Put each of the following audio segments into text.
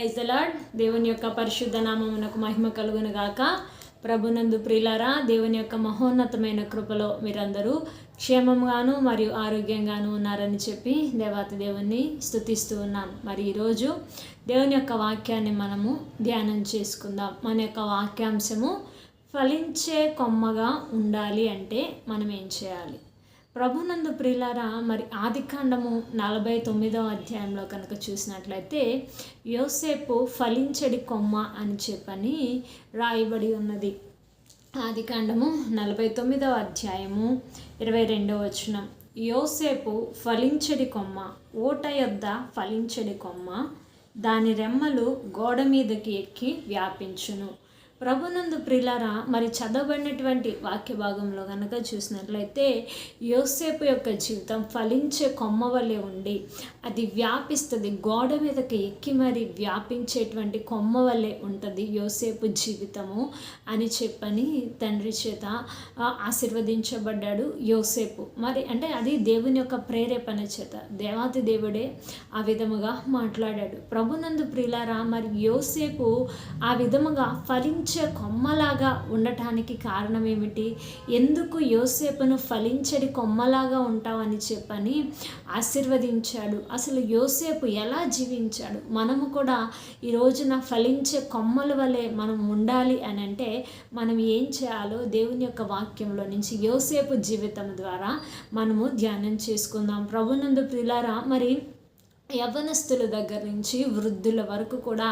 Praise దేవుని యొక్క పరిశుద్ధ నామమునకు మహిమ కలుగును గాక. ప్రభునందు ప్రిలారా దేవుని యొక్క మహోన్నతమైన కృపలో మీరందరూ క్షేమంగాను మరియు ఆరోగ్యంగాను ఉన్నారని చెప్పి దేవాతి దేవుణ్ణి స్తుతిస్తూ ఉన్నాం. మరి ఈరోజు దేవుని యొక్క వాక్యాన్ని మనము ధ్యానం చేసుకుందాం. మన యొక్క వాక్యాంశము ఫలించే కొమ్మగా ఉండాలి అంటే మనం ఏం చేయాలి? ప్రభునందు ప్రియులారా మరి ఆదికాండము నలభై తొమ్మిదవ అధ్యాయంలో కనుక చూసినట్లయితే యోసేపు ఫలించడి కొమ్మ అని చెప్పని రాయబడి ఉన్నది. ఆదికాండము నలభై తొమ్మిదవ అధ్యాయము ఇరవై రెండవ వచనం. యోసేపు ఫలించడి కొమ్మ ఓట యొద్ద ఫలించడి కొమ్మ దాని రెమ్మలు గోడ మీదకి ఎక్కి వ్యాపించును. ప్రభునందు ప్రిలారా మరి చదవబడినటువంటి వాక్య భాగంలో కనుక చూసినట్లయితే యోసేపు యొక్క జీవితం ఫలించే కొమ్మ వలె ఉండి అది వ్యాపిస్తుంది గోడ మీదకి ఎక్కి మరి వ్యాపించేటువంటి కొమ్మ వలె ఉంటుంది యోసేపు జీవితము అని చెప్పని తండ్రి చేత ఆశీర్వదించబడ్డాడు యోసేపు. మరి అంటే అది దేవుని యొక్క ప్రేరేపణ చేత దేవాతి దేవుడే ఆ విధముగా మాట్లాడాడు. ప్రభునందు ప్రిలారా మరి యోసేపు ఆ విధముగా ఫలించే కొమ్మలాగా ఉండటానికి కారణం ఏమిటి ఎందుకు యోసేపును ఫలించడి కొమ్మలాగా ఉంటావని చెప్పని ఆశీర్వదించాడు. అసలు యోసేపు ఎలా జీవించాడు? మనము కూడా ఈ రోజున ఫలించే కొమ్మల వలె మనం ఉండాలి అని అంటే మనం ఏం చేయాలో దేవుని యొక్క వాక్యంలో నుంచి యోసేపు జీవితం ద్వారా మనము ధ్యానం చేసుకుందాం. ప్రభునందు ప్రిలారా మరి యవనస్తుల దగ్గర నుంచి వృద్ధుల వరకు కూడా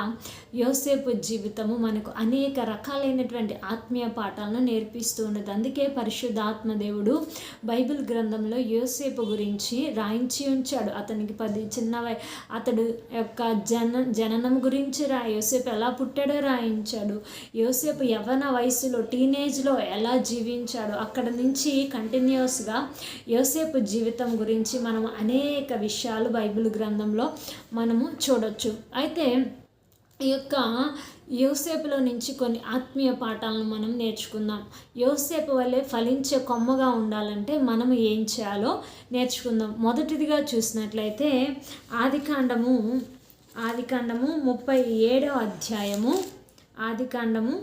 యోసేపు జీవితము మనకు అనేక రకాలైనటువంటి ఆత్మీయ పాఠాలను నేర్పిస్తూ ఉన్నది. అందుకే పరిశుద్ధాత్మ దేవుడు బైబిల్ గ్రంథంలో యోసేపు గురించి రాయించి ఉంచాడు. అతనికి పది చిన్న అతడు యొక్క జన జననం గురించి రా యోసేపు ఎలా పుట్టాడో రాయించాడు. యోసేపు యవన వయసులో టీనేజ్లో ఎలా జీవించాడు అక్కడ నుంచి కంటిన్యూస్గా యోసేపు జీవితం గురించి మనం అనేక విషయాలు బైబిల్ గ్రంథం గ్రంథంలో మనము చూడొచ్చు. అయితే ఈ యొక్క యోసేపులో నుంచి కొన్ని ఆత్మీయ పాఠాలను మనం నేర్చుకుందాం. యోసేపు వల్లే ఫలించే కొమ్మగా ఉండాలంటే మనం ఏం చేయాలో నేర్చుకుందాం. మొదటిదిగా చూసినట్లయితే ఆదికాండము ఆదికాండము ముప్పై ఏడవ అధ్యాయము ఆదికాండము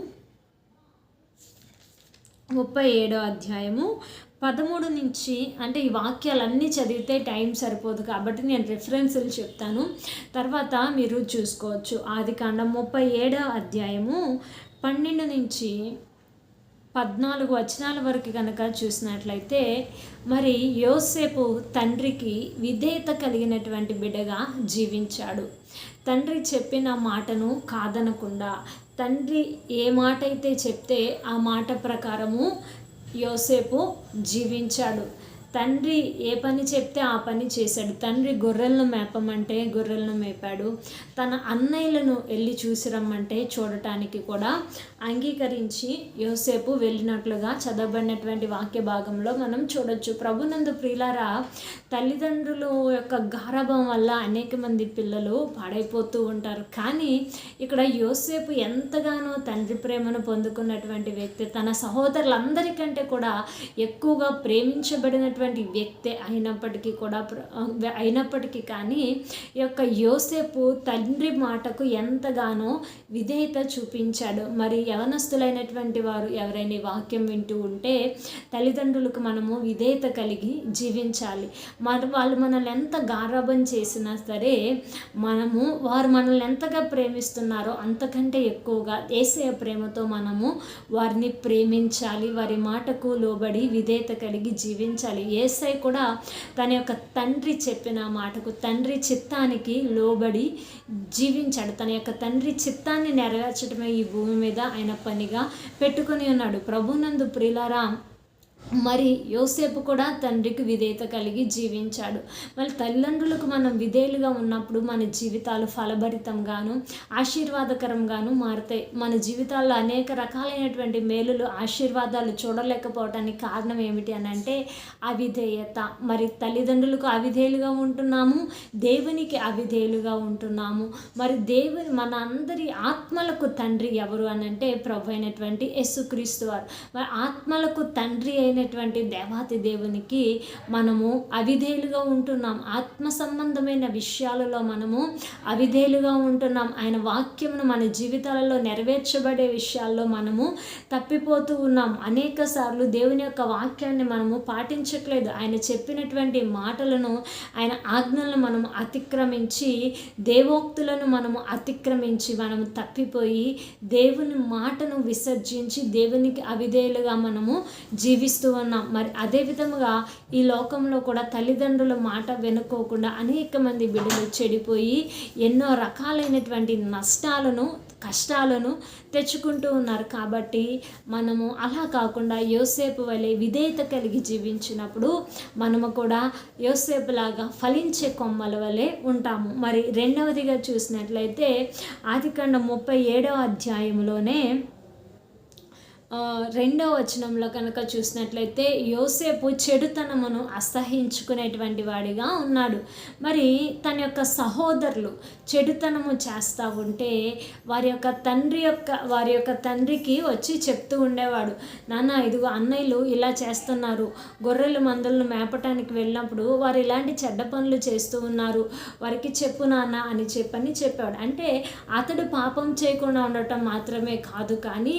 ముప్పై ఏడో అధ్యాయము పదమూడు నుంచి అంటే ఈ వాక్యాలన్నీ చదివితే టైం సరిపోదు కాబట్టి నేను రిఫరెన్సులు చెప్తాను. తర్వాత మీరు చూసుకోవచ్చు. ఆది కాండం ముప్పై ఏడో అధ్యాయము పన్నెండు నుంచి పద్నాలుగు వచనాల వరకు కనుక చూసినట్లయితే మరి యోసేపు తండ్రికి విధేయత కలిగినటువంటి బిడ్డగా జీవించాడు. తండ్రి చెప్పిన మాటను కాదనకుండా తండ్రి ఏ మాట అయితే చెప్తే ఆ మాట ప్రకారము యోసేపు జీవించాడు. తండ్రి ఏ పని చెప్తే ఆ పని చేశాడు. తండ్రి గొర్రెలను మేపమంటే గొర్రెలను మేపాడు. తన అన్నయ్యలను వెళ్ళి చూసి రమ్మంటే చూడటానికి కూడా అంగీకరించి యోసేపు వెళ్ళినట్లుగా చదవబడినటువంటి వాక్య భాగంలో మనం చూడొచ్చు. ప్రభునందు ప్రియులారా తల్లిదండ్రులు యొక్క గారభం వల్ల అనేక మంది పిల్లలు పాడైపోతూ ఉంటారు. కానీ ఇక్కడ యోసేపు ఎంతగానో తండ్రి ప్రేమను పొందుకున్నటువంటి వ్యక్తి. తన సహోదరులందరికంటే కూడా ఎక్కువగా ప్రేమించబడినటువంటి ఉన్నటువంటి వ్యక్తే అయినప్పటికీ కూడా అయినప్పటికీ కానీ ఈ యొక్క యోసేపు తండ్రి మాటకు ఎంతగానో విధేయత చూపించాడు. మరి యవనస్తులైనటువంటి వారు ఎవరైనా వాక్యం వింటూ ఉంటే తల్లిదండ్రులకు మనము విధేయత కలిగి జీవించాలి. మరి వాళ్ళు మనల్ని ఎంత గారాభం చేసినా సరే మనము వారు మనల్ని ఎంతగా ప్రేమిస్తున్నారో అంతకంటే ఎక్కువగా ఏసయ ప్రేమతో మనము వారిని ప్రేమించాలి. వారి మాటకు లోబడి విధేయత కలిగి జీవించాలి. ఏసై కూడా తన యొక్క తండ్రి చెప్పిన మాటకు తండ్రి చిత్తానికి లోబడి జీవించాడు. తన యొక్క తండ్రి చిత్తాన్ని నెరవేర్చడమే ఈ భూమి మీద ఆయన పనిగా పెట్టుకుని ఉన్నాడు. ప్రభునందు ప్రిలారాం మరి యోసేపు కూడా తండ్రికి విధేయత కలిగి జీవించాడు. మళ్ళీ తల్లిదండ్రులకు మనం విధేయులుగా ఉన్నప్పుడు మన జీవితాలు ఫలభరితంగాను ఆశీర్వాదకరంగాను మారుతాయి. మన జీవితాల్లో అనేక రకాలైనటువంటి మేలులు ఆశీర్వాదాలు చూడలేకపోవటానికి కారణం ఏమిటి అని అంటే అవిధేయత. మరి తల్లిదండ్రులకు అవిధేయులుగా ఉంటున్నాము దేవునికి అవిధేయులుగా ఉంటున్నాము. మరి దేవుని మన అందరి ఆత్మలకు తండ్రి ఎవరు అనంటే ప్రభు అయినటువంటి యేసుక్రీస్తు వారు. మరి ఆత్మలకు తండ్రి లేనటువంటి దేవాతి దేవునికి మనము అవిధేయులుగా ఉంటున్నాం. ఆత్మ సంబంధమైన విషయాలలో మనము అవిధేయులుగా ఉంటున్నాం. ఆయన వాక్యమును మన జీవితాలలో నెరవేర్చబడే విషయాల్లో మనము తప్పిపోతూ ఉన్నాం. అనేక సార్లు దేవుని యొక్క వాక్యాన్ని మనము పాటించట్లేదు. ఆయన చెప్పినటువంటి మాటలను ఆయన ఆజ్ఞలను మనము అతిక్రమించి దేవోక్తులను మనము అతిక్రమించి మనము తప్పిపోయి దేవుని మాటను విసర్జించి దేవునికి అవిధేయులుగా మనము జీవిస్తూ ఉన్నాం. మరి అదే విధముగా ఈ లోకంలో కూడా తల్లిదండ్రుల మాట వెనుకోకుండా అనేక మంది బిడ్డలు చెడిపోయి ఎన్నో రకాలైనటువంటి నష్టాలను కష్టాలను తెచ్చుకుంటూ ఉన్నారు. కాబట్టి మనము అలా కాకుండా యోసేపు వలె విధేయత కలిగి జీవించినప్పుడు మనము కూడా యోసేపు లాగా ఫలించే కొమ్మల వలె ఉంటాము. మరి రెండవదిగా చూసినట్లయితే ఆదికాండ ముప్పై ఏడవ అధ్యాయంలోనే రెండవ వచనంలో కనుక చూసినట్లయితే యోసేపు చెడుతనమును అసహించుకునేటువంటి వాడిగా ఉన్నాడు. మరి తన యొక్క సహోదరులు చెడుతనము చేస్తూ ఉంటే వారి యొక్క తండ్రి యొక్క వారి యొక్క తండ్రికి వచ్చి చెప్తూ ఉండేవాడు. నాన్న ఇదిగో అన్నయ్యలు ఇలా చేస్తున్నారు. గొర్రెలు మందులను మేపటానికి వెళ్ళినప్పుడు వారు ఇలాంటి చెడ్డ పనులు చేస్తూ ఉన్నారు. వారికి చెప్పు నాన్న అని చెప్పని చెప్పాడు అంటే అతడు పాపం చేయకుండా ఉండటం మాత్రమే కాదు కానీ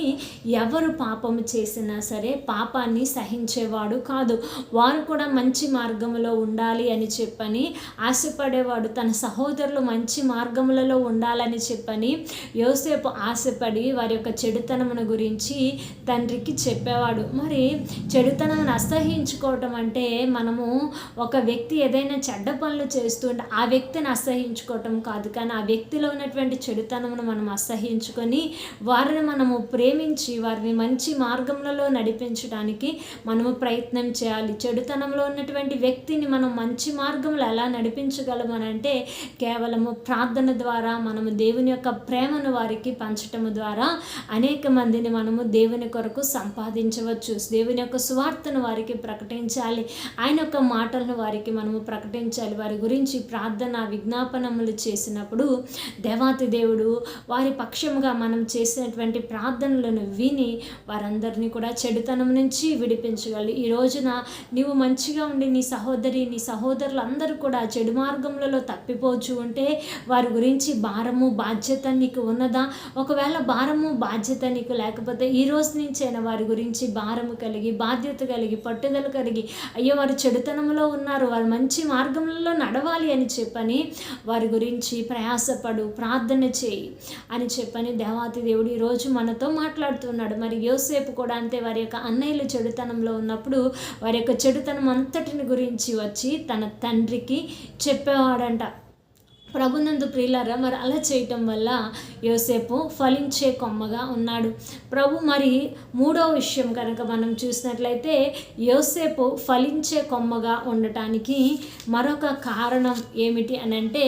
ఎవరు పాపము చేసినా సరే పాపాన్ని సహించేవాడు కాదు. వారు కూడా మంచి మార్గంలో ఉండాలి అని చెప్పని ఆశపడేవాడు తన సహోదరులు మంచి మార్గములలో ఉండాలని చెప్పని యోసేపు ఆశపడి వారి యొక్క చెడుతనమును గురించి తండ్రికి చెప్పేవాడు. మరి చెడుతనమును అసహించుకోవటం అంటే మనము ఒక వ్యక్తి ఏదైనా చెడ్డ పనులు చేస్తుంటే ఆ వ్యక్తిని అసహించుకోవటం కాదు. కానీ ఆ వ్యక్తిలో ఉన్నటువంటి చెడుతనమును మనం అసహించుకొని వారిని మనము ప్రేమించి వారిని మంచి మార్గంలో నడిపించడానికి మనము ప్రయత్నం చేయాలి. చెడుతనంలో ఉన్నటువంటి వ్యక్తిని మనం మంచి మార్గంలో ఎలా నడిపించగలమనంటే కేవలము ప్రార్థన ద్వారా మనము దేవుని యొక్క ప్రేమను వారికి పంచటము ద్వారా అనేక మందిని మనము దేవుని కొరకు సంపాదించవచ్చు. దేవుని యొక్క సువార్తను వారికి ప్రకటించాలి. ఆయన యొక్క మాటలను వారికి మనము ప్రకటించాలి. వారి గురించి ప్రార్థన విజ్ఞాపనములు చేసినప్పుడు దేవాతి దేవుడు వారి పక్షముగా మనం చేసినటువంటి ప్రార్థనలను విని వారందరినీ కూడా చెడుతనం నుంచి విడిపించగలి ఈ రోజున నీవు మంచిగా ఉండి నీ సహోదరి నీ సహోదరులు అందరూ కూడా చెడు మార్గములలో తప్పిపోచు ఉంటే వారి గురించి భారము బాధ్యత నీకు ఉన్నదా? ఒకవేళ భారము బాధ్యత నీకు లేకపోతే ఈ రోజు నుంచైనా వారి గురించి భారము కలిగి బాధ్యత కలిగి పట్టుదల కలిగి అయ్యో వారు చెడుతనంలో ఉన్నారు వారు మంచి మార్గంలో నడవాలి అని చెప్పని వారి గురించి ప్రయాసపడు ప్రార్థన చేయి అని చెప్పని దేవాతి దేవుడు ఈరోజు మనతో మాట్లాడుతున్నాడు. మరి యోసేపు కూడా అంతే వారి యొక్క అన్నయ్యలు చెడుతనంలో ఉన్నప్పుడు వారి యొక్క చెడుతనం అంతటిని గురించి వచ్చి తన తండ్రికి చెప్పేవాడంట. ప్రభునందు ప్రియులారా మరి అలా చేయటం వల్ల యోసేపు ఫలించే కొమ్మగా ఉన్నాడు. ప్రభు మరి మూడో విషయం కనుక మనం చూసినట్లయితే యోసేపు ఫలించే కొమ్మగా ఉండటానికి మరొక కారణం ఏమిటి అని అంటే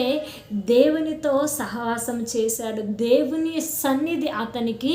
దేవునితో సహవాసం చేశాడు. దేవుని సన్నిధి అతనికి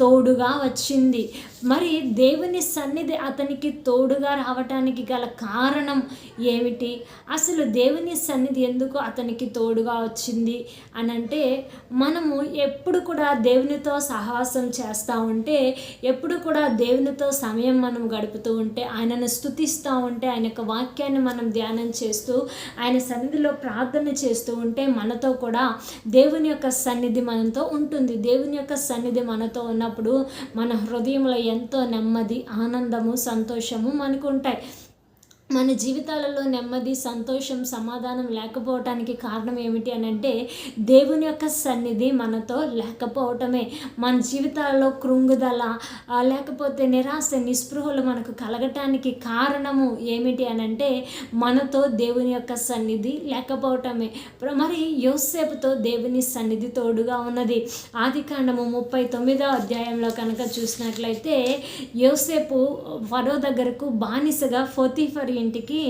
తోడుగా వచ్చింది. మరి దేవుని సన్నిధి అతనికి తోడుగా రావటానికి గల కారణం ఏమిటి? అసలు దేవుని సన్నిధి ఎందుకు అతనికి తోడుగా వచ్చింది? అని అంటే మనము ఎప్పుడు కూడా దేవునితో సహవాసం చేస్తూ ఉంటే ఎప్పుడు కూడా దేవునితో సమయం మనం గడుపుతూ ఉంటే ఆయనను స్థుతిస్తూ ఉంటే ఆయన యొక్క వాక్యాన్ని మనం ధ్యానం చేస్తూ ఆయన సన్నిధిలో ప్రార్థన చేస్తూ ఉంటే మనతో కూడా దేవుని యొక్క సన్నిధి మనతో ఉంటుంది. దేవుని యొక్క సన్నిధి మనతో ఉన్న ఉన్నప్పుడు మన హృదయంలో ఎంతో నెమ్మది ఆనందము సంతోషము మనకు ఉంటాయి. మన జీవితాలలో నెమ్మది సంతోషం సమాధానం లేకపోవటానికి కారణం ఏమిటి అని అంటే దేవుని యొక్క సన్నిధి మనతో లేకపోవటమే. మన జీవితాలలో కృంగుదల లేకపోతే నిరాశ నిస్పృహలు మనకు కలగటానికి కారణము ఏమిటి అని అంటే మనతో దేవుని యొక్క సన్నిధి లేకపోవటమే. మరి యోసేపుతో దేవుని సన్నిధి తోడుగా ఉన్నది. ఆది కాండము ముప్పై తొమ్మిదో అధ్యాయంలో కనుక చూసినట్లయితే యోసేపు ఫరో దగ్గరకు బానిసగా ఫోతిఫర్ ఇంటికి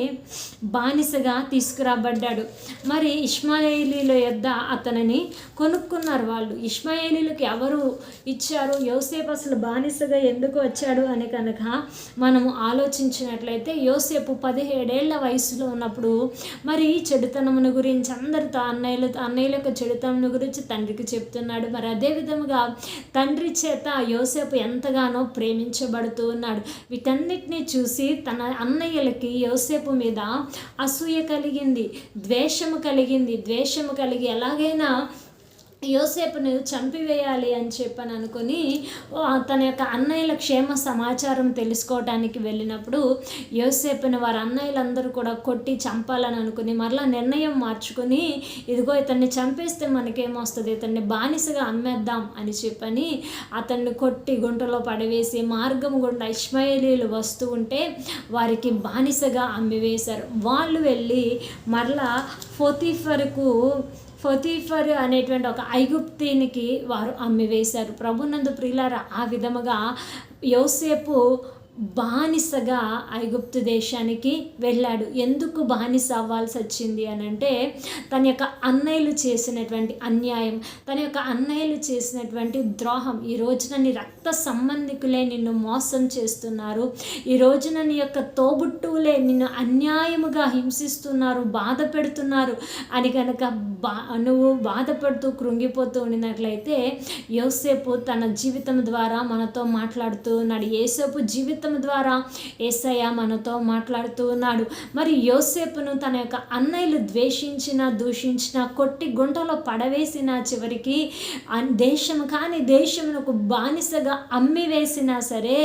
బానిసగా తీసుకురాబడ్డాడు. మరి ఇష్మాయిలీల యొద్ద అతనిని కొనుక్కున్నారు వాళ్ళు. ఇష్మాయిలీలకు ఎవరు ఇచ్చారు? యోసేపు అసలు బానిసగా ఎందుకు వచ్చాడు అని కనుక మనము ఆలోచించినట్లయితే యోసేపు పదిహేడేళ్ళ వయసులో ఉన్నప్పుడు మరి చెడుతనమును గురించి అందరితో అన్నయ్యలు అన్నయ్యల యొక్క చెడుతనమును గురించి తండ్రికి చెప్తున్నాడు. మరి అదే విధముగా తండ్రి చేత యోసేపు ఎంతగానో ప్రేమించబడుతూ ఉన్నాడు. వీటన్నిటిని చూసి తన అన్నయ్యలకి యోసేపు మీద అసూయ కలిగింది ద్వేషము కలిగింది ద్వేషము కలిగి ఎలాగైనా యోసేపును చంపివేయాలి అని చెప్పని అనుకుని తన యొక్క అన్నయ్యల క్షేమ సమాచారం తెలుసుకోవడానికి వెళ్ళినప్పుడు యోసేపుని వారి అన్నయ్యలందరూ కూడా కొట్టి చంపాలని అనుకుని మరలా నిర్ణయం మార్చుకుని ఇదిగో ఇతన్ని చంపేస్తే మనకేమొస్తుంది? ఇతన్ని బానిసగా అమ్మేద్దాం అని చెప్పని అతన్ని కొట్టి గుంటలో పడవేసి మార్గం గుండా ఇస్మాయిలీలు వస్తూ ఉంటే వారికి బానిసగా అమ్మివేశారు. వాళ్ళు వెళ్ళి మరలా ఫోతీఫర్కు ఫతీఫర్ అనేటువంటి ఒక ఐగుప్తినికి వారు అమ్మివేశారు ప్రభునందు ప్రియులారా ఆ విధముగా యోసేపు బానిసగా ఐగుప్తు దేశానికి వెళ్ళాడు. ఎందుకు బానిస అవ్వాల్సి వచ్చింది అని అంటే తన యొక్క అన్నయ్యలు చేసినటువంటి అన్యాయం తన యొక్క అన్నయ్యలు చేసినటువంటి ద్రోహం ఈ రోజున నీ రక్త సంబంధికులే నిన్ను మోసం చేస్తున్నారు. ఈ రోజున నీ యొక్క తోబుట్టువులే నిన్ను అన్యాయముగా హింసిస్తున్నారు బాధ పెడుతున్నారు అని కనుక బా నువ్వు బాధపడుతూ కృంగిపోతూ ఉండినట్లయితే యోసేపు తన జీవితం ద్వారా మనతో మాట్లాడుతూ ఉన్నాడు. ఏసేపు జీవితం జీవితం ద్వారా ఏసయ్య మనతో మాట్లాడుతూ ఉన్నాడు. మరి యోసేపును తన యొక్క అన్నయ్యలు ద్వేషించిన దూషించిన కొట్టి గుంటలో పడవేసిన చివరికి దేశం కానీ దేశమునకు బానిసగా అమ్మి వేసినా సరే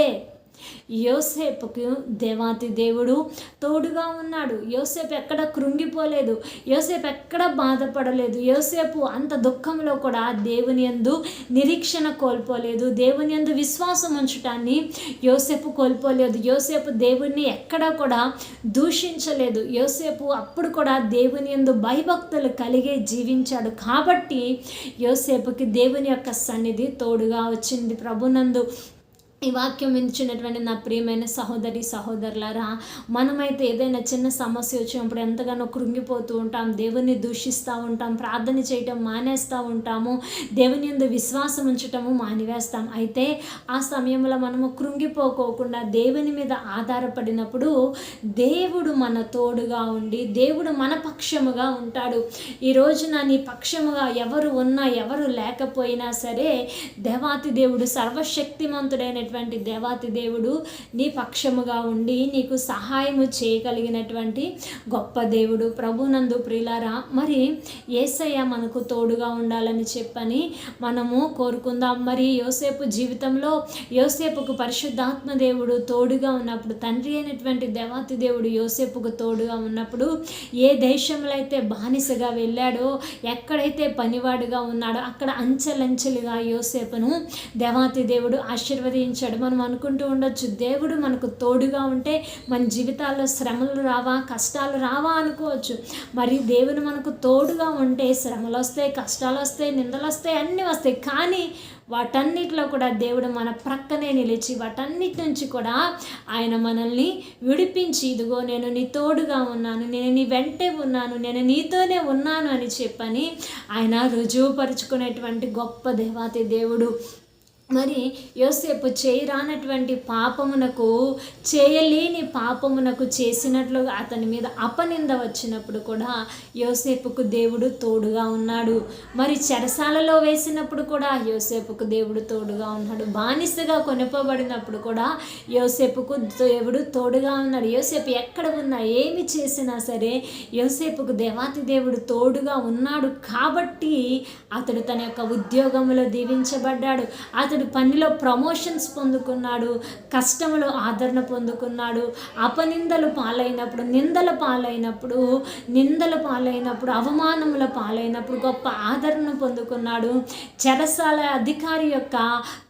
యోసేపుకు దేవాతి దేవుడు తోడుగా ఉన్నాడు. యోసేపు ఎక్కడ కృంగిపోలేదు. యోసేపు ఎక్కడ బాధపడలేదు. యోసేపు అంత దుఃఖంలో కూడా దేవుని ఎందు నిరీక్షణ కోల్పోలేదు. దేవుని ఎందు విశ్వాసం ఉంచటాన్ని యోసేపు కోల్పోలేదు. యోసేపు దేవుణ్ణి ఎక్కడ కూడా దూషించలేదు. యోసేపు అప్పుడు కూడా దేవుని ఎందు భయభక్తులు కలిగే జీవించాడు. కాబట్టి యోసేపుకి దేవుని యొక్క సన్నిధి తోడుగా వచ్చింది ప్రభునందు. ఈ వాక్యం వించినటువంటి నా ప్రియమైన సహోదరి సహోదరులారా మనమైతే ఏదైనా చిన్న సమస్య వచ్చినప్పుడు ఎంతగానో కృంగిపోతూ ఉంటాం దేవుని దూషిస్తూ ఉంటాం ప్రార్థన చేయటం మానేస్తూ ఉంటాము దేవుని ఎందు విశ్వాసం ఉంచటము మానివేస్తాం. అయితే ఆ సమయంలో మనము కృంగిపోకోకుండా దేవుని మీద ఆధారపడినప్పుడు దేవుడు మన తోడుగా ఉండి దేవుడు మన పక్షముగా ఉంటాడు. ఈ రోజున నీ పక్షముగా ఎవరు ఉన్నా ఎవరు లేకపోయినా సరే దేవాతి దేవుడు సర్వశక్తిమంతుడైన కలిగినటువంటి దేవాతి దేవుడు నీ పక్షముగా ఉండి నీకు సహాయము చేయగలిగినటువంటి గొప్ప దేవుడు. ప్రభునందు ప్రిలారా మరి ఏసయ్య మనకు తోడుగా ఉండాలని చెప్పని మనము కోరుకుందాం. మరి యోసేపు జీవితంలో యోసేపుకు పరిశుద్ధాత్మ దేవుడు తోడుగా ఉన్నప్పుడు తండ్రి అయినటువంటి దేవాతి దేవుడు యోసేపుకు తోడుగా ఉన్నప్పుడు ఏ దేశంలో అయితే బానిసగా వెళ్ళాడో ఎక్కడైతే పనివాడుగా ఉన్నాడో అక్కడ అంచెలంచెలుగా యోసేపును దేవాతి దేవుడు ఆశీర్వదించి చెడు మనం అనుకుంటూ ఉండొచ్చు దేవుడు మనకు తోడుగా ఉంటే మన జీవితాల్లో శ్రమలు రావా కష్టాలు రావా అనుకోవచ్చు. మరి దేవుడు మనకు తోడుగా ఉంటే శ్రమలు వస్తాయి కష్టాలు వస్తాయి నిందలు వస్తాయి అన్నీ వస్తాయి. కానీ వాటన్నిటిలో కూడా దేవుడు మన ప్రక్కనే నిలిచి వాటన్నిటి నుంచి కూడా ఆయన మనల్ని విడిపించి ఇదిగో నేను నీ తోడుగా ఉన్నాను నేను నీ వెంటే ఉన్నాను నేను నీతోనే ఉన్నాను అని చెప్పని ఆయన రుజువుపరుచుకునేటువంటి గొప్ప దేవాతి దేవుడు. మరి యోసేపు చేయరానటువంటి పాపమునకు చేయలేని పాపమునకు చేసినట్లుగా అతని మీద అపనింద వచ్చినప్పుడు కూడా యోసేపుకు దేవుడు తోడుగా ఉన్నాడు. మరి చెరసాలలో వేసినప్పుడు కూడా యోసేపుకు దేవుడు తోడుగా ఉన్నాడు. బానిసగా కొనుపబడినప్పుడు కూడా యోసేపుకు దేవుడు తోడుగా ఉన్నాడు. యోసేపు ఎక్కడ ఉన్నా ఏమి చేసినా సరే యోసేపుకు దేవాతి దేవుడు తోడుగా ఉన్నాడు కాబట్టి అతడు తన యొక్క ఉద్యోగంలో దీవించబడ్డాడు. అతడు అతడు పనిలో ప్రమోషన్స్ పొందుకున్నాడు కష్టములు ఆదరణ పొందుకున్నాడు అపనిందలు పాలైనప్పుడు నిందల పాలైనప్పుడు నిందల పాలైనప్పుడు అవమానముల పాలైనప్పుడు గొప్ప ఆదరణ పొందుకున్నాడు. చెరసాల అధికారి యొక్క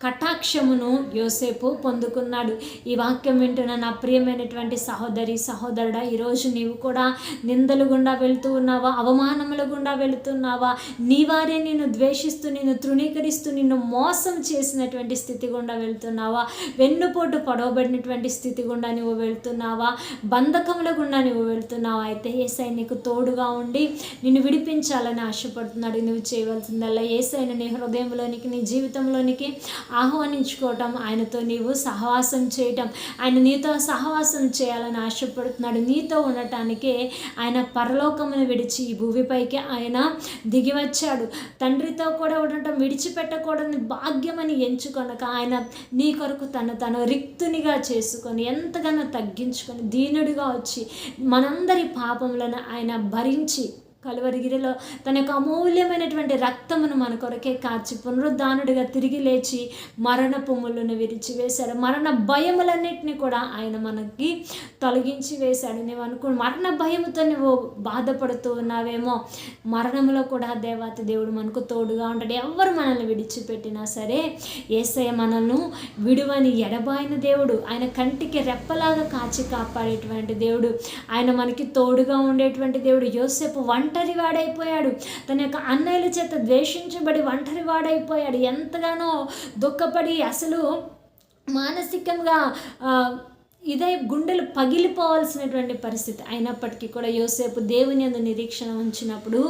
కటాక్షమును యోసేపు పొందుకున్నాడు. ఈ వాక్యం వింటున్న నా ప్రియమైనటువంటి సహోదరి సహోదరుడా ఈరోజు నీవు కూడా నిందలు గుండా వెళుతూ ఉన్నావా? అవమానముల గుండా వెళుతున్నావా? నీ వారే నిన్ను ద్వేషిస్తూ నిన్ను తృణీకరిస్తూ నిన్ను మోసం చేసిన చేసినటువంటి స్థితి గుండా వెళ్తున్నావా? వెన్నుపోటు పొడవబడినటువంటి స్థితి గుండా నువ్వు వెళ్తున్నావా? బంధకముల గుండా నువ్వు వెళ్తున్నావా? అయితే ఏసై నీకు తోడుగా ఉండి నిన్ను విడిపించాలని ఆశపడుతున్నాడు. నువ్వు చేయవలసిందల్లా ఏసైన నీ హృదయంలోనికి నీ జీవితంలోనికి ఆహ్వానించుకోవటం ఆయనతో నీవు సహవాసం చేయటం ఆయన నీతో సహవాసం చేయాలని ఆశపడుతున్నాడు. నీతో ఉండటానికే ఆయన పరలోకమును విడిచి ఈ భూమిపైకి ఆయన దిగి వచ్చాడు తండ్రితో కూడా ఉండటం విడిచిపెట్టకూడని భాగ్యమని ఎంచుకొనక ఆయన నీ కొరకు తను తను రిక్తునిగా చేసుకొని ఎంతగానో తగ్గించుకొని దీనుడిగా వచ్చి మనందరి పాపములను ఆయన భరించి కలువరిగిరిలో తన యొక్క అమూల్యమైనటువంటి రక్తమును మన కొరకే కాచి పునరుద్ధానుడిగా తిరిగి లేచి మరణ పొమ్ములను విరిచి వేశాడు. మరణ భయములన్నిటిని కూడా ఆయన మనకి తొలగించి వేశాడు. నువ్వు అనుకో మరణ భయముతో నువ్వు బాధపడుతూ ఉన్నావేమో మరణంలో కూడా దేవాతి దేవుడు మనకు తోడుగా ఉంటాడు. ఎవరు మనల్ని విడిచిపెట్టినా సరే ఏసయ మనల్ని విడువని ఎడబాయిన దేవుడు ఆయన కంటికి రెప్పలాగా కాచి కాపాడేటువంటి దేవుడు ఆయన మనకి తోడుగా ఉండేటువంటి దేవుడు. యోసేపు వంట ఒంటరి వాడైపోయాడు తన యొక్క అన్నయ్యల చేత ద్వేషించబడి ఒంటరి వాడైపోయాడు ఎంతగానో దుఃఖపడి అసలు మానసికంగా ఇదే గుండెలు పగిలిపోవాల్సినటువంటి పరిస్థితి అయినప్పటికీ కూడా యోసేపు దేవుని అందు నిరీక్షణ ఉంచినప్పుడు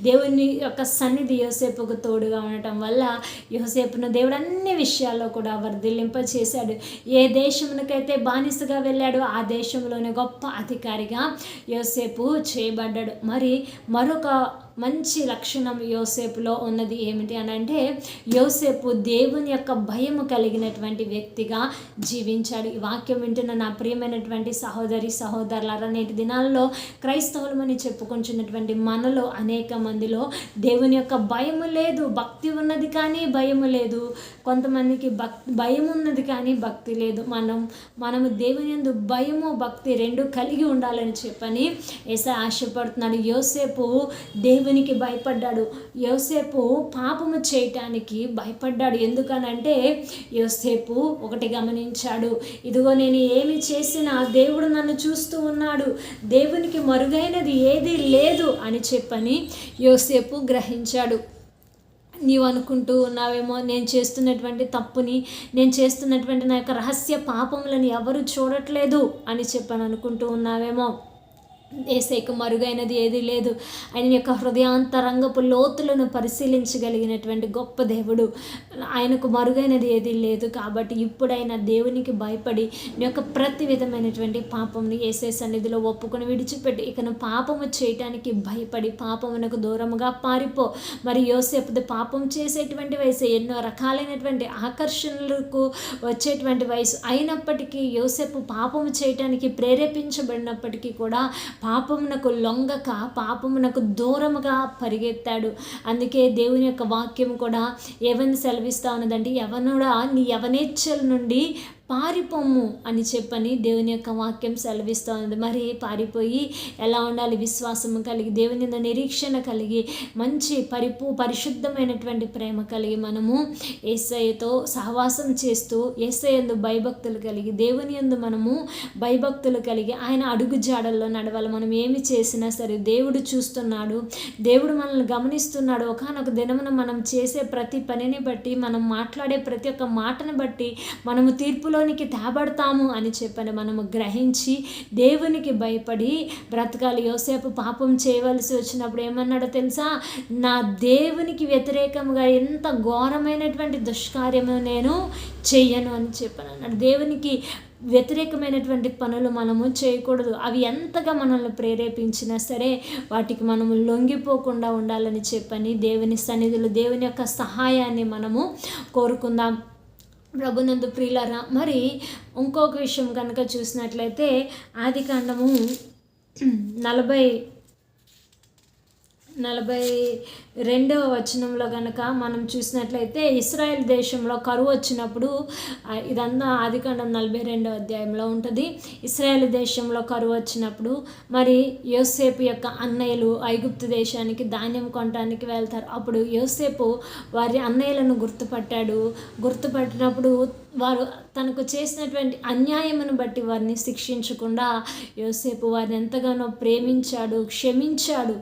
దేవుని యొక్క సన్నిధి యోసేపుకు తోడుగా ఉండటం వల్ల యోసేపును దేవుడు అన్ని విషయాల్లో కూడా వర్ధిల్లింపచేశాడు. ఏ దేశమునకైతే బానిసగా వెళ్ళాడో ఆ దేశంలోనే గొప్ప అధికారిగా యోసేపు చేయబడ్డాడు. మరి మరొక మంచి లక్షణం యోసేపులో ఉన్నది ఏమిటి అని అంటే యోసేపు దేవుని యొక్క భయము కలిగినటువంటి వ్యక్తిగా జీవించాడు. ఈ వాక్యం వింటున్న నా ప్రియమైనటువంటి సహోదరి సహోదరులారా నేటి దినాల్లో క్రైస్తవులమని చెప్పుకుంటున్నటువంటి మనలో అనేక మందిలో దేవుని యొక్క భయము లేదు భక్తి ఉన్నది కానీ భయము లేదు. కొంతమందికి భక్ భయం ఉన్నది కానీ భక్తి లేదు. మనం మనము దేవుని ఎందు భయము భక్తి రెండు కలిగి ఉండాలని చెప్పని ఏసా ఆశపడుతున్నాడు. యోసేపు దేవు దేవునికి భయపడ్డాడు. యోసేపు పాపము చేయటానికి భయపడ్డాడు. ఎందుకనంటే యోసేపు ఒకటి గమనించాడు. ఇదిగో నేను ఏమి చేసినా దేవుడు నన్ను చూస్తూ ఉన్నాడు. దేవునికి మరుగైనది ఏది లేదు అని చెప్పని యోసేపు గ్రహించాడు. నీవు అనుకుంటూ ఉన్నావేమో నేను చేస్తున్నటువంటి తప్పుని నేను చేస్తున్నటువంటి నా యొక్క రహస్య పాపములను ఎవరు చూడట్లేదు అని చెప్పని అనుకుంటూ ఉన్నావేమో. ఏసైకు మరుగైనది ఏది లేదు. ఆయన యొక్క హృదయాంతరంగపు లోతులను పరిశీలించగలిగినటువంటి గొప్ప దేవుడు. ఆయనకు మరుగైనది ఏది లేదు. కాబట్టి ఇప్పుడైనా దేవునికి భయపడి నీ యొక్క ప్రతి విధమైనటువంటి పాపంని ఏసే సన్నిధిలో ఒప్పుకొని విడిచిపెట్టి ఇకను పాపము చేయటానికి భయపడి పాపమునకు దూరముగా పారిపో. మరి యోసేపుది పాపం చేసేటువంటి వయసు ఎన్నో రకాలైనటువంటి ఆకర్షణలకు వచ్చేటువంటి వయసు అయినప్పటికీ యోసేపు పాపము చేయటానికి ప్రేరేపించబడినప్పటికీ కూడా పాపమునకు లొంగక పాపమునకు దూరముగా పరిగెత్తాడు. అందుకే దేవుని యొక్క వాక్యం కూడా ఎవరిని సెలవిస్తా ఉన్నదంటే ఎవనుడా నీ యవనేచ్ఛల నుండి పారిపోము అని చెప్పని దేవుని యొక్క వాక్యం సెలవిస్తోంది మరి పారిపోయి ఎలా ఉండాలి? విశ్వాసము కలిగి దేవుని నిరీక్షణ కలిగి మంచి పరిపు పరిశుద్ధమైనటువంటి ప్రేమ కలిగి మనము ఏసయ్యతో సహవాసం చేస్తూ ఏసయ్యందు భయభక్తులు కలిగి దేవుని ఎందు మనము భయభక్తులు కలిగి ఆయన అడుగు జాడల్లో నడవాలి. మనం ఏమి చేసినా సరే దేవుడు చూస్తున్నాడు. దేవుడు మనల్ని గమనిస్తున్నాడు. ఒకనొక దినమున మనం చేసే ప్రతి పనిని బట్టి మనం మాట్లాడే ప్రతి ఒక్క మాటను బట్టి మనము తీర్పులో లోనికి తేబడతాము అని చెప్పని మనము గ్రహించి దేవునికి భయపడి బ్రతకాలి. యోసేపు పాపం చేయవలసి వచ్చినప్పుడు ఏమన్నాడో తెలుసా? నా దేవునికి వ్యతిరేకంగా ఎంత ఘోరమైనటువంటి దుష్కార్యము నేను చెయ్యను అని చెప్పాను అన్నాడు. దేవునికి వ్యతిరేకమైనటువంటి పనులు మనము చేయకూడదు. అవి ఎంతగా మనల్ని ప్రేరేపించినా సరే వాటికి మనము లొంగిపోకుండా ఉండాలని చెప్పని దేవుని సన్నిధులు దేవుని యొక్క సహాయాన్ని మనము కోరుకుందాం. ప్రభునందు ప్రియులరా మరి ఇంకొక విషయం కనుక చూసినట్లయితే ఆది కాండము నలభై నలభై రెండవ వచనంలో కనుక మనం చూసినట్లయితే ఇస్రాయెల్ దేశంలో కరువు వచ్చినప్పుడు ఇదంతా ఆదికాండం నలభై రెండవ అధ్యాయంలో ఉంటుంది. ఇస్రాయెల్ దేశంలో కరువు వచ్చినప్పుడు మరి యోసేపు యొక్క అన్నయ్యలు ఐగుప్తు దేశానికి ధాన్యం కొనడానికి వెళ్తారు. అప్పుడు యోసేపు వారి అన్నయ్యలను గుర్తుపట్టాడు. గుర్తుపట్టినప్పుడు వారు తనకు చేసినటువంటి అన్యాయమును బట్టి వారిని శిక్షించకుండా యోసేపు వారిని ఎంతగానో ప్రేమించాడు క్షమించాడు.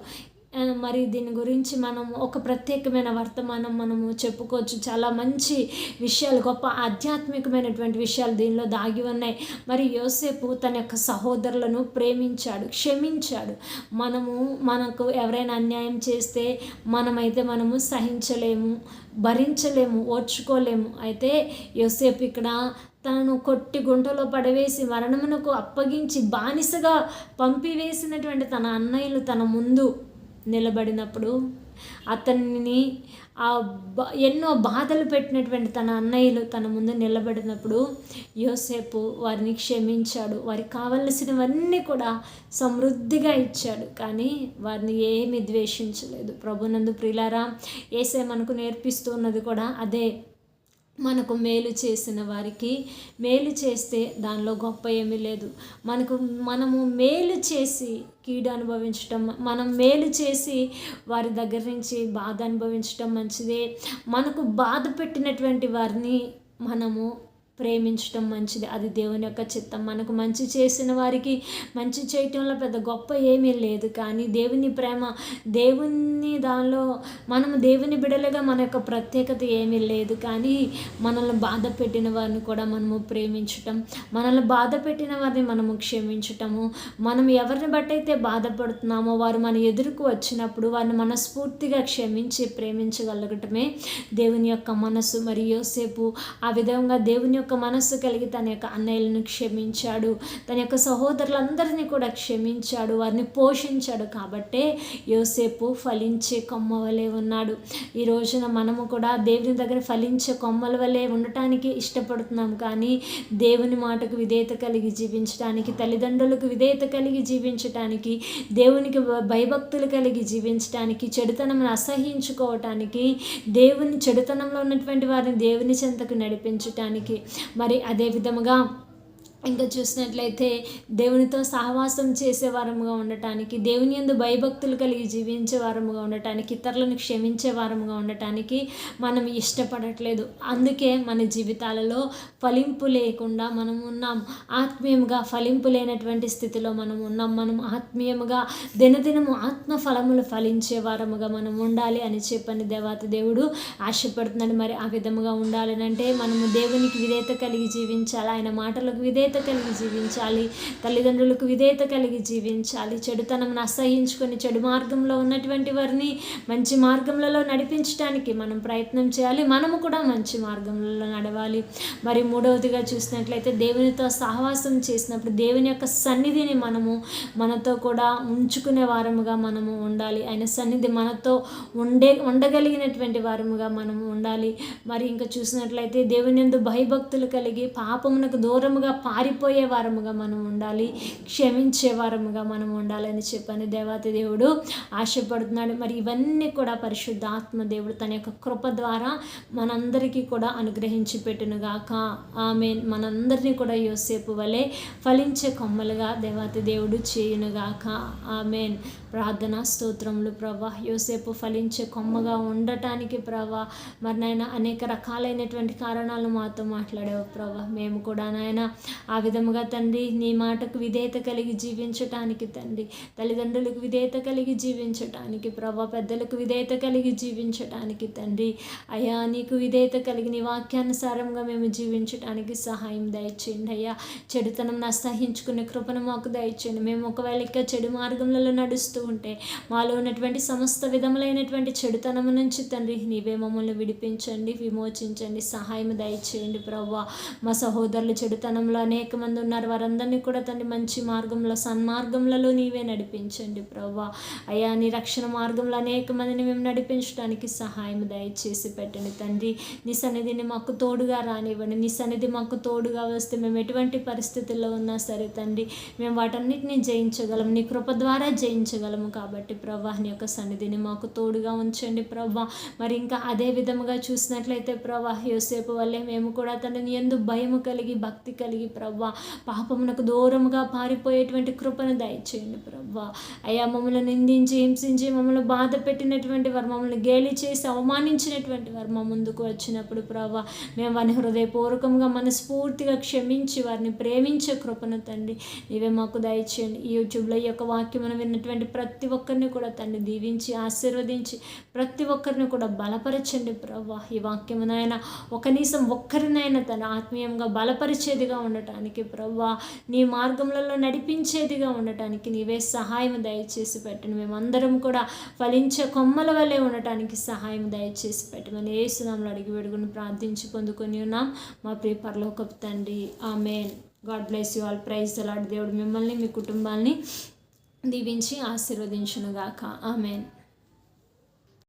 మరి దీని గురించి మనం ఒక ప్రత్యేకమైన వర్తమానం మనము చెప్పుకోవచ్చు. చాలా మంచి విషయాలు గొప్ప ఆధ్యాత్మికమైనటువంటి విషయాలు దీనిలో దాగి ఉన్నాయి. మరి యోసేపు తన యొక్క సహోదరులను ప్రేమించాడు క్షమించాడు. మనము మనకు ఎవరైనా అన్యాయం చేస్తే మనమైతే మనము సహించలేము భరించలేము ఓర్చుకోలేము. అయితే యోసేపు ఇక్కడ తనను కొట్టి గుంటలో పడవేసి మరణమునకు అప్పగించి బానిసగా పంపివేసినటువంటి తన అన్నయ్యలు తన ముందు నిలబడినప్పుడు అతన్ని ఆ ఎన్నో బాధలు పెట్టినటువంటి తన అన్నయ్యలు తన ముందు నిలబడినప్పుడు యోసేపు వారిని క్షమించాడు. వారికి కావలసినవన్నీ కూడా సమృద్ధిగా ఇచ్చాడు. కానీ వారిని ఏమీ ద్వేషించలేదు. ప్రభునందు ప్రిలారా ఏసే మనకు నేర్పిస్తున్నది కూడా అదే. మనకు మేలు చేసిన వారికి మేలు చేస్తే దానిలో గొప్ప ఏమీ లేదు. మనకు మనము మేలు చేసి కీడు అనుభవించటం మనం మేలు చేసి వారి దగ్గర నుంచి బాధ అనుభవించటం మంచిదే. మనకు బాధ పెట్టినటువంటి వారిని మనము ప్రేమించటం మంచిది. అది దేవుని యొక్క చిత్తం. మనకు మంచి చేసిన వారికి మంచి చేయటంలో పెద్ద గొప్ప ఏమీ లేదు. కానీ దేవుని ప్రేమ దేవుని దానిలో మనం దేవుని బిడలుగా మన యొక్క ప్రత్యేకత ఏమీ లేదు. కానీ మనల్ని బాధ పెట్టిన వారిని కూడా మనము ప్రేమించటం మనల్ని బాధ పెట్టిన వారిని మనము క్షమించటము మనం ఎవరిని బట్టయితే బాధపడుతున్నామో వారు మన ఎదురుకు వచ్చినప్పుడు వారిని మనస్ఫూర్తిగా క్షమించి ప్రేమించగలగటమే దేవుని యొక్క మనసు. మరి యోసేపు ఆ విధంగా దేవుని యొక్క మనస్సు కలిగి తన యొక్క అన్నయ్యలను క్షమించాడు. తన యొక్క సహోదరులందరినీ కూడా క్షమించాడు. వారిని పోషించాడు. కాబట్టే యోసేపు ఫలించే కొమ్మ వలె ఉన్నాడు. ఈ రోజున మనము కూడా దేవుని దగ్గర ఫలించే కొమ్మల వలె ఉండటానికి ఇష్టపడుతున్నాం. కానీ దేవుని మాటకు విధేయత కలిగి జీవించడానికి తల్లిదండ్రులకు విధేయత కలిగి జీవించటానికి దేవునికి భయభక్తులు కలిగి జీవించటానికి చెడుతనం అసహించుకోవటానికి దేవుని చెడుతనంలో ఉన్నటువంటి వారిని దేవుని చెంతకు నడిపించటానికి మరి అదే విధముగా ఇంకా చూసినట్లయితే దేవునితో సహవాసం చేసేవారముగా ఉండటానికి దేవుని యందు భయభక్తులు కలిగి జీవించే వారముగా ఉండటానికి ఇతరులను క్షమించే వారముగా ఉండటానికి మనం ఇష్టపడట్లేదు. అందుకే మన జీవితాలలో ఫలింపు లేకుండా మనం ఉన్నాం. ఆత్మీయంగా ఫలింపు లేనటువంటి స్థితిలో మనం ఉన్నాం. మనం ఆత్మీయముగా దినదినము ఆత్మ ఫలములు ఫలించే వారముగా మనం ఉండాలి అని చెప్పని దేవాత దేవుడు ఆశపడుతున్నాడు. మరి ఆ విధముగా ఉండాలని అంటే మనము దేవునికి విధేయత కలిగి జీవించాలి. ఆయన మాటలకు విధేయత కలిగి జీవించాలి. తల్లిదండ్రులకు విధేయత కలిగి జీవించాలి. చెడుతనం అసహించుకొని చెడు మార్గంలో ఉన్నటువంటి వారిని మంచి మార్గంలో నడిపించడానికి మనం ప్రయత్నం చేయాలి. మనము కూడా మంచి మార్గంలో నడవాలి. మరి మూడవదిగా చూసినట్లయితే దేవునితో సహవాసం చేసినప్పుడు దేవుని యొక్క సన్నిధిని మనము మనతో కూడా ఉంచుకునే వారముగా మనము ఉండాలి. ఆయన సన్నిధి మనతో ఉండే ఉండగలిగినటువంటి వారముగా మనము ఉండాలి. మరి ఇంకా చూసినట్లయితే దేవుని ఎందు భయభక్తులు కలిగి పాపమునకు దూరముగా పారిపోయే వారముగా మనం ఉండాలి క్షమించే వారముగా మనం ఉండాలని చెప్పని దేవాతి దేవుడు ఆశపడుతున్నాడు. మరి ఇవన్నీ కూడా పరిశుద్ధ ఆత్మ దేవుడు తన యొక్క కృప ద్వారా మనందరికీ కూడా అనుగ్రహించి పెట్టునుగాక ఆమె మనందరినీ కూడా యోసేపు వలె ఫలించే కొమ్మలుగా దేవాతి దేవుడు చేయునుగాక ఆమెన్. ప్రార్థన స్తోత్రములు ప్రభా. యోసేపు ఫలించే కొమ్మగా ఉండటానికి ప్రభా. మరి నాయన అనేక రకాలైనటువంటి కారణాలు మాతో మాట్లాడావు ప్రభా. మేము కూడా నాయన ఆ విధముగా తండ్రి నీ మాటకు విధేయత కలిగి జీవించటానికి తండ్రి. తల్లిదండ్రులకు విధేయత కలిగి జీవించటానికి ప్రభా పెద్దలకు విధేయత కలిగి జీవించటానికి తండ్రి. అయ్యా నీకు విధేయత కలిగి నీ వాక్యానుసారంగా మేము జీవించటానికి సహాయం దయచేయండి అయ్యా. చెడుతనం సహించుకునే కృపను మాకు దయచేయండి. మేము ఒకవేళ ఇంకా చెడు మార్గంలో నడుస్తూ ఉంటే మాలో ఉన్నటువంటి సమస్త విధములైనటువంటి చెడుతనము నుంచి తండ్రి నీవే మమ్మల్ని విడిపించండి విమోచించండి సహాయం దయచేయండి ప్రవ్వా. మా సహోదరులు చెడుతనంలో అనేక మంది ఉన్నారు. వారందరినీ కూడా తండ్రి మంచి మార్గంలో సన్మార్గంలో నీవే నడిపించండి ప్రభా అయ్యా నీ రక్షణ మార్గంలో అనేక మందిని మేము నడిపించడానికి సహాయం దయచేసి పెట్టండి తండ్రి. నీ సన్నిధిని మాకు తోడుగా రానివ్వండి. నీ సన్నిధి మాకు తోడుగా వస్తే మేము ఎటువంటి పరిస్థితుల్లో ఉన్నా సరే తండ్రి మేము వాటన్నిటిని జయించగలం. నీ కృప ద్వారా జయించగలము కాబట్టి ప్రభా నీ యొక్క సన్నిధిని మాకు తోడుగా ఉంచండి ప్రభా మరి ఇంకా అదే విధముగా చూసినట్లయితే ప్రభా యోసేపు వల్లే మేము కూడా తనని ఎందు భయము కలిగి భక్తి కలిగి ప్రభా ప్రవ్వా పాపమునకు దూరముగా పారిపోయేటువంటి కృపను దయచేయండి ప్రభా. అయ్యా మమ్మల్ని నిందించి హింసించి మమ్మల్ని బాధ పెట్టినటువంటి వారు మమ్మల్ని గేలి చేసి అవమానించినటువంటి వారు మా ముందుకు వచ్చినప్పుడు ప్రవ్వా మేము వారిని హృదయపూర్వకంగా మనస్ఫూర్తిగా క్షమించి వారిని ప్రేమించే కృపను తండ్రి నీవే మాకు దయచేయండి. ఈ యూట్యూబ్లో ఈ యొక్క వాక్యమును విన్నటువంటి ప్రతి ఒక్కరిని కూడా తండ్రి దీవించి ఆశీర్వదించి ప్రతి ఒక్కరిని కూడా బలపరచండి ప్రవ్వా ఈ వాక్యమునైనా ఒక కనీసం ఒక్కరినైనా తన ఆత్మీయంగా బలపరిచేదిగా ఉండటం ఉండటానికి ప్రవ్వా నీ మార్గములలో నడిపించేదిగా ఉండటానికి నీవే సహాయం దయచేసి పెట్టండి మేమందరం కూడా ఫలించే కొమ్మల వల్లే ఉండటానికి సహాయం దయచేసి పెట్టమని ఏసునామలు అడిగి వేడుకుని ప్రార్థించి పొందుకొని ఉన్నాం. మా ప్రియ పరలోకపు తండ్రి amen. God bless you all. Praise అలాంటి దేవుడు మిమ్మల్ని మీ కుటుంబాన్ని దీవించి ఆశీర్వదించునుగాక. ఆమెన్.